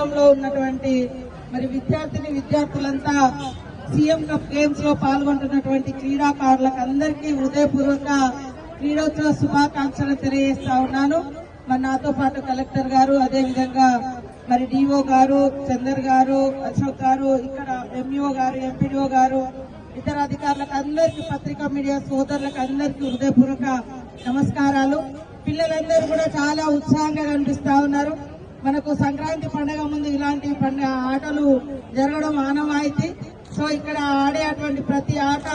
మండలంలో ఉన్నటువంటి మరి విద్యార్థిని విద్యార్థులంతా సీఎం కప్ గేమ్స్లో పాల్గొంటున్నటువంటి క్రీడాకారులకు అందరికీ హృదయపూర్వక క్రీడోత్సవ శుభాకాంక్షలు తెలియజేస్తా ఉన్నాను. మరి నాతో పాటు కలెక్టర్ గారు అదేవిధంగా మరి డిఓ గారు చందర్ గారు అశోక్ గారు ఇక్కడ ఎంఈఓ గారు ఎంపీడీఓ గారు ఇతర అధికారులకు అందరికీ పత్రికా మీడియా సోదరులకు అందరికీ హృదయపూర్వక నమస్కారాలు. పిల్లలందరూ కూడా చాలా ఉత్సాహంగా కనిపిస్తా ఉన్నారు. మనకు సంక్రాంతి పండుగ ముందు ఇలాంటి పండుగ ఆటలు జరగడం ఆనవాయితీ సో ఇక్కడ ఆడేటువంటి ప్రతి ఆట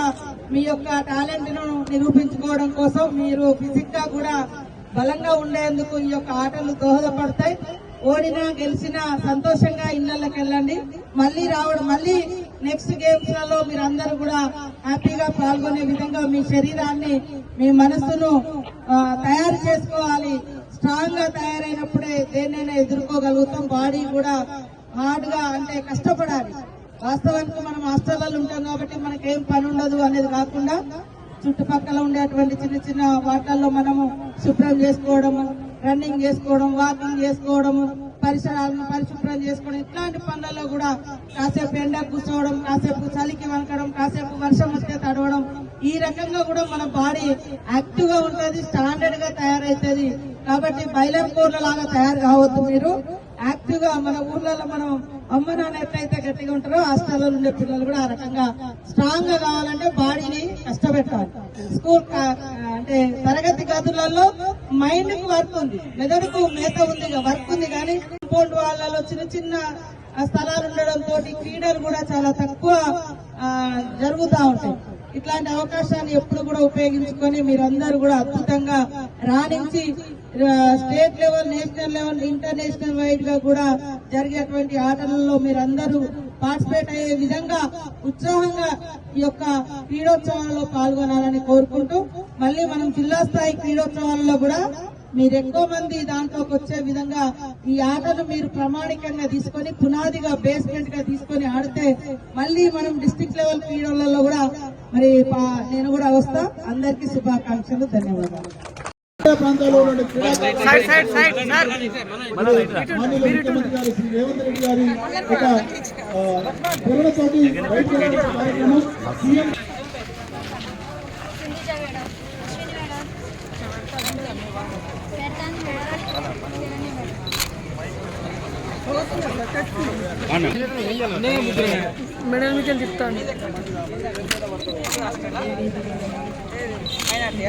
మీ యొక్క టాలెంట్ను నిరూపించుకోవడం కోసం మీరు ఫిజిక్గా కూడా బలంగా ఉండేందుకు ఈ యొక్క ఆటలు దోహదపడతాయి. ఓడినా గెలిచినా సంతోషంగా ఇళ్ళకి వెళ్ళండి మళ్ళీ రావడం మళ్ళీ నెక్స్ట్ గేమ్స్లలో మీరందరూ కూడా హ్యాపీగా పాల్గొనే విధంగా మీ శరీరాన్ని మీ మనస్సును తయారు చేసుకోవాలి. స్ట్రాంగ్గా తయారైనప్పుడు దేన్నైనా ఎదుర్కోగలుగుతాం. బాడీ కూడా హార్డ్గా అంటే కష్టపడాలి. వాస్తవానికి మనం హాస్టల్లో ఉంటాం కాబట్టి మనకేం పని ఉండదు అనేది కాకుండా చుట్టుపక్కల ఉండేటువంటి చిన్న చిన్న వాటల్లో మనము శుభ్రం చేసుకోవడము రన్నింగ్ చేసుకోవడం వాకింగ్ చేసుకోవడము పరిసరాలను పరిశుభ్రం చేసుకోవడం ఇట్లాంటి పనులలో కూడా కాసేపు ఎండ కూర్చోవడం కాసేపు చలికి వనకడం కాసేపు వర్షం వస్తే తడవడం ఈ రకంగా కూడా మన బాడీ యాక్టివ్గా స్టాండర్డ్గా స్టాండర్డ్గా తయారైతుంది. కాబట్టి బైలం కోర్ల లాగా తయారు కావద్దు మీరు. యాక్టివ్గా మన ఊర్లలో మనం అమ్మ నాన్న ఎట్లయితే గట్టిగా ఉంటారో హాస్టల్లో ఉండే పిల్లలు కూడా ఆ రకంగా స్ట్రాంగ్గా కావాలంటే బాడీని కష్టపెట్టాలి. స్కూల్ అంటే తరగతి గదులలో మైండ్కు వర్క్ ఉంది. మెదడుకు మేత ఉంది వర్క్ ఉంది కానీ కాంపౌండ్ వాళ్ళలో చిన్న చిన్న స్థలాలు ఉండడంతో క్రీడలు కూడా చాలా తక్కువ జరుగుతూ ఉంటాయి. ఇట్లాంటి అవకాశాన్ని ఎప్పుడు కూడా ఉపయోగించుకొని మీరందరూ కూడా అద్భుతంగా రాణించి state level national level international వైడ్గా కూడా జరిగేటువంటి ఆటలలో మీరందరూ పార్టిసిపేట్ అయ్యే విధంగా ఉత్సాహంగా ఈ యొక్క క్రీడోత్సవాల్లో పాల్గొనాలని కోరుకుంటూ మళ్ళీ మనం జిల్లా స్థాయి క్రీడోత్సవాలలో కూడా మీరు ఎక్కువ మంది దాంట్లోకి వచ్చే విధంగా ఈ ఆటను మీరు ప్రామాణికంగా తీసుకొని పునాదిగా బేస్మెంట్గా తీసుకొని ఆడితే మళ్ళీ మనం డిస్ట్రిక్ట్ లెవెల్ క్రీడలలో కూడా మరి పా- నేను కూడా వస్తా. అందరికీ శుభాకాంక్షలు ధన్యవాదాలు. ప్రాంతాల్లో ఉన్న క్రీడాకారులు మాన్యుల ముఖ్యమంత్రి గారు శ్రీ రేవంత్ రెడ్డి గారి ఒక ఆ, ప్రేరణతోటి బయట కార్యక్రమం CM Sindhija madam Ashwini madam పెడతాను మేడం కిరణి మేడం మెడల్ మీకు తిప్పుతాను సింధిజ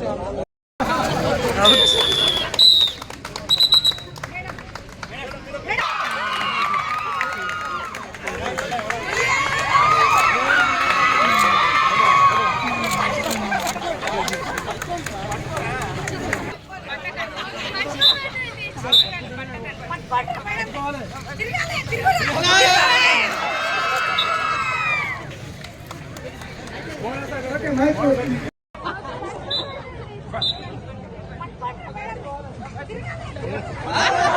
మేడం పెడతాను మేడం కిరణి మేడం మైక్